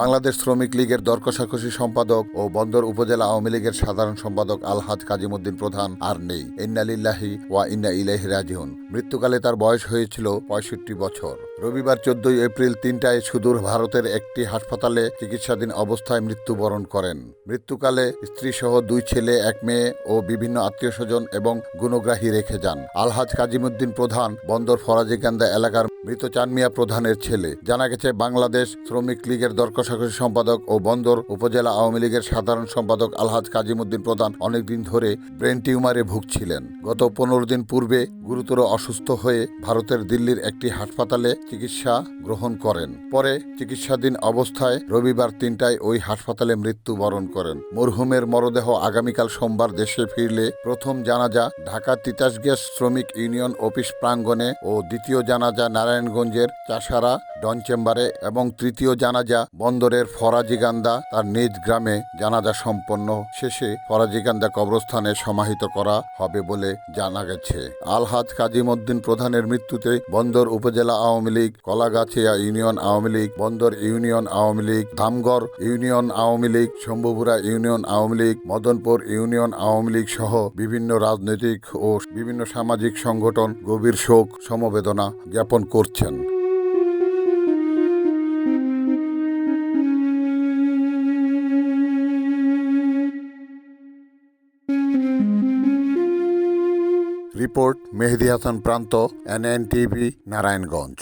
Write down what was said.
বাংলাদেশ শ্রমিক লীগের দরকষাকষি সম্পাদক ও বন্দর উপজেলা আওয়ামী লীগের সাধারণ সম্পাদক আলহাজ কাজিমুদ্দিন প্রধান আর নেই। ইন্নালিল্লাহি ওয়া ইন্না ইলাহি রাজিউন। মৃত্যুকালে তার বয়স হয়েছিল পঁয়ষট্টি বছর। রবিবার চোদ্দই এপ্রিল তিনটায় সুদূর ভারতের একটি হাসপাতালে চিকিৎসাধীন অবস্থায় মৃত্যুবরণ করেন। মৃত্যুকালে স্ত্রীসহ দুই ছেলে, এক মেয়ে ও বিভিন্ন আত্মীয় স্বজন এবং গুণগ্রাহী রেখে যান। আলহাজ কাজিমুদ্দিন প্রধান, বন্দর ফরাজিকান্দা এলাকার মৃত চানমিয়া প্রধানের ছেলে। জানা গেছে, বাংলাদেশ শ্রমিক লীগের দরকষাকষি সম্পাদক ও বন্দর উপজেলা আওয়ামী লীগের সাধারণ সম্পাদক আলহাজ কাজিমুদ্দিন প্রধান অনেকদিন ধরে ব্রেন টিউমারে ভুগছিলেন। গত পনেরো দিন পূর্বে গুরুতর অসুস্থ হয়ে ভারতের দিল্লির একটি হাসপাতালে চিকিৎসা গ্রহণ করেন। পরে চিকিৎসাধীন অবস্থায় রবিবার তিনটায় ওই হাসপাতালে মৃত্যুবরণ করেন। মরহুমের মরদেহ আগামীকাল সোমবার দেশে ফিরলে প্রথম জানাজা ঢাকা তিতাস গ্যাস শ্রমিক ইউনিয়ন অফিস প্রাঙ্গণে ও দ্বিতীয় জানাজা নারায়ণগঞ্জের চাষারা ডন চেম্বারে এবং তৃতীয় জানাজা বন্দরের ফরাজিগান্দা তার নিজ গ্রামে জানাজা সম্পন্ন শেষে ফরাজিগান্দা কবরস্থানে সমাহিত করা হবে বলে জানা গেছে। আলহাজ কাজিমউদ্দিন প্রধানের মৃত্যুতে বন্দর উপজেলা Awami League, Kalagachhia union Awami League, Bandar union Awami League, Dhamgarh union Awami League, Shambhupura union Awami League, Madanpur union Awami League সহ বিভিন্ন রাজনৈতিক ও বিভিন্ন সামাজিক সংগঠন গভীর শোক, সমবেদনা জ্ঞাপন করছেন। রিপোর্ট মেহেদি হাসান প্রান্ত এনএনটিভি নারায়ণগঞ্জ।